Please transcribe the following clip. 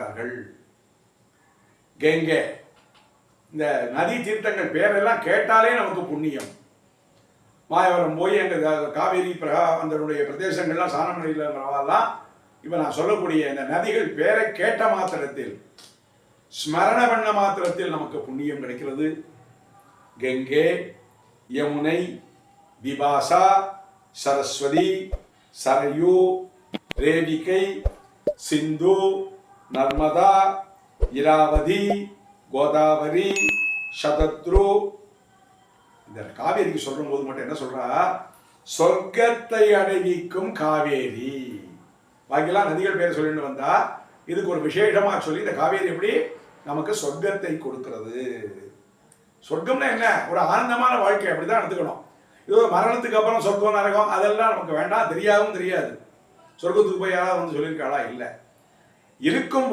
இருக்கிறார்கள் கெங்கே. இந்த நதி தீர்த்தங்கள் பேரெல்லாம் கேட்டாலே நமக்கு புண்ணியம். மாயவரம் போய் எங்கள் காவேரி பிரகா அதனுடைய பிரதேசங்கள்லாம் சாணமணியிலலாம் இப்போ நான் சொல்லக்கூடிய இந்த நதிகள் பேரை கேட்ட மாத்திரத்தில் ஸ்மரண பண்ண மாத்திரத்தில் நமக்கு புண்ணியம் கிடைக்கிறது. கெங்கே யமுனை விபாசா சரஸ்வதி சரயு ரேவிகை சிந்து நர்மதா இராவதி கோதாவரி சதத்ரு இந்த காவேரிக்கு சொல்லும் போது மட்டும் என்ன சொல்றா? சொர்க்கத்தை அடைவிக்கும் காவேரி. பாக்கியெல்லாம் நதிகள் பேர் சொல்லிட்டு வந்தா இதுக்கு ஒரு விசேஷமா சொல்லி இந்த காவேரி எப்படி? நமக்கு சொர்க்கத்தை கொடுக்கிறது. சொர்க்கம்னா என்ன? ஒரு ஆனந்தமான வாழ்க்கை அப்படிதான் எடுத்துக்கணும் இது ஒரு மரணத்துக்கு அப்புறம் சொர்க்கம் நரகம் அதெல்லாம் நமக்கு வேண்டாம் தெரியாதும் தெரியாது. சொர்க்கத்துக்கு போய் யாராவது வந்து சொல்லியிருக்காளா? இல்லை. இருக்கும்